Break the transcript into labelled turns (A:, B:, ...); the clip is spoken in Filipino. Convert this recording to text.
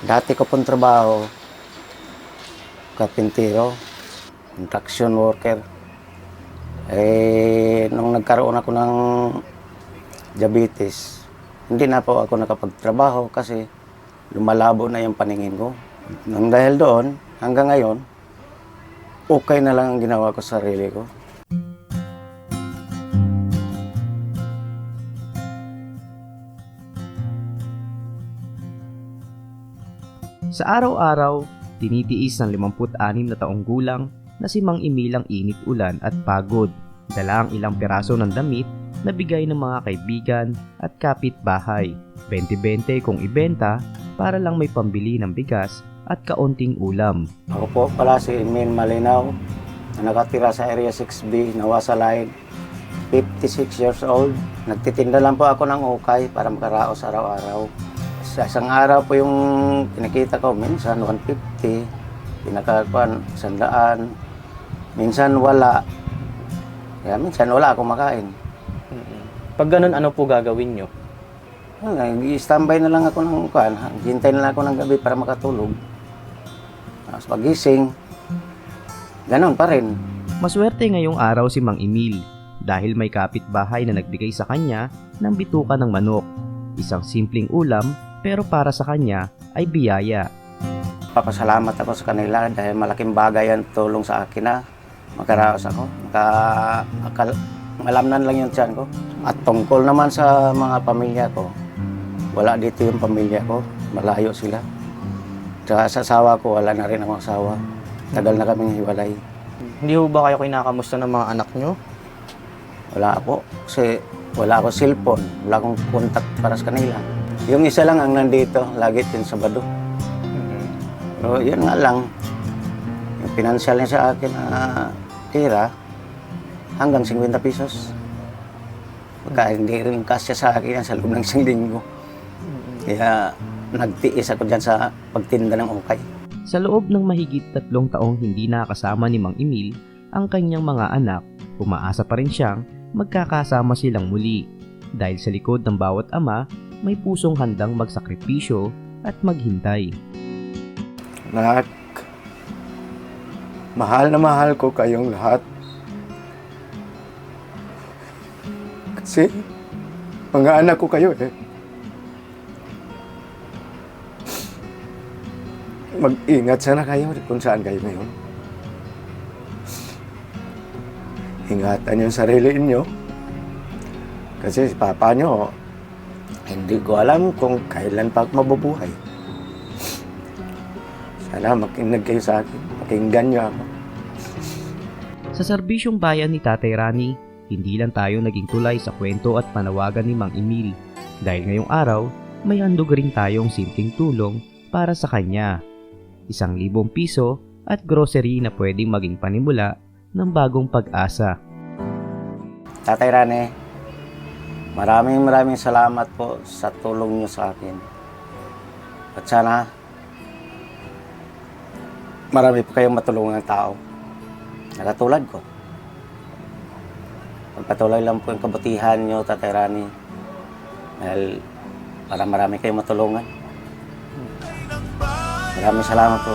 A: Dati ko pong trabaho, kapintero, construction worker. Eh, nung nagkaroon ako ng diabetes, hindi na po ako nakapagtrabaho kasi lumalabo na yung paningin ko. Nang dahil doon, hanggang ngayon, okay na lang ang ginawa ko sa sarili ko.
B: Sa araw-araw, tinitiis ng 56 na taong gulang na si Mang Emil ang init ulan at pagod. Dala ang ilang piraso ng damit na bigay ng mga kaibigan at kapitbahay. 20-20 kung ibenta para lang may pambili ng bigas at kaunting ulam.
A: Ako po pala si Emil Malinaw na nakatira sa Area 6B, Nawasa Line. 56 years old. Nagtitinda lang po ako ng ukay para makaraos araw-araw. Sa isang araw po yung kinikita ko, minsan 150, pinakakuan, sandaan, minsan wala. Kaya minsan wala akong makain.
C: Pag ganun, ano po gagawin nyo?
A: Nag-standby na lang ako ng kuan, hintay na lang ako ng gabi para makatulog. Tapos pagising, ganun pa rin.
B: Maswerte ngayong araw si Mang Emil dahil may kapitbahay na nagbigay sa kanya ng bituka ng manok. Isang simpleng ulam pero para sa kanya ay biyaya.
A: Papasalamat ako sa kanila dahil malaking bagay ang tulong sa akin na makaraos ako. Maka, akal, malamnan lang yung tiyan ko. At tungkol naman sa mga pamilya ko, wala dito yung pamilya ko. Malayo sila. Tsaka sa asawa ko, wala na rin akong asawa. Tagal na kaming hiwalay.
C: Hindi ho ba kayo kinakamusta ng mga anak nyo?
A: Wala ako. Kasi wala akong cellphone. Wala akong contact para sa kanila. Yung isa lang ang nandito, lagi din Sabado. Pero yun nga lang, yung financial niya sa akin na tira, hanggang 50 pesos. Pagka hindi rin kasya sa akin yan sa loob ng isang linggo. Kaya nagtiis ako dyan sa pagtinda ng ukay.
B: Sa loob ng mahigit tatlong taong hindi nakasama ni Mang Emil ang kanyang mga anak, umaasa pa rin siyang magkakasama silang muli. Dahil sa likod ng bawat ama, may pusong handang magsakripisyo at maghintay.
D: Nak, mahal na mahal ko kayong lahat. Kasi, mga anak ko kayo eh. Mag-ingat sana kayo kung saan kayo ngayon. Ingatan yung sarili inyo. Kasi si papa nyo, hindi ko alam kung kailan pa ako mabubuhay. Sana makinig kayo sa akin. Pakinggan niyo ako.
B: Sa serbisyong bayan ni Tatay Rani, hindi lang tayo naging tulay sa kwento at panawagan ni Mang Emil. Dahil ngayong araw, may handog rin tayong simpleng tulong para sa kanya. Isang libong piso at grocery na pwedeng maging panimula ng bagong pag-asa.
A: Tatay Rane, maraming maraming salamat po sa tulong niyo sa akin. At sana, marami po kayong matulungan ng tao. Nakatulad ko. Pagpatuloy lang po yung kabutihan niyo, Tatay Rani. Dahil para marami kayong matulungan. Maraming salamat po.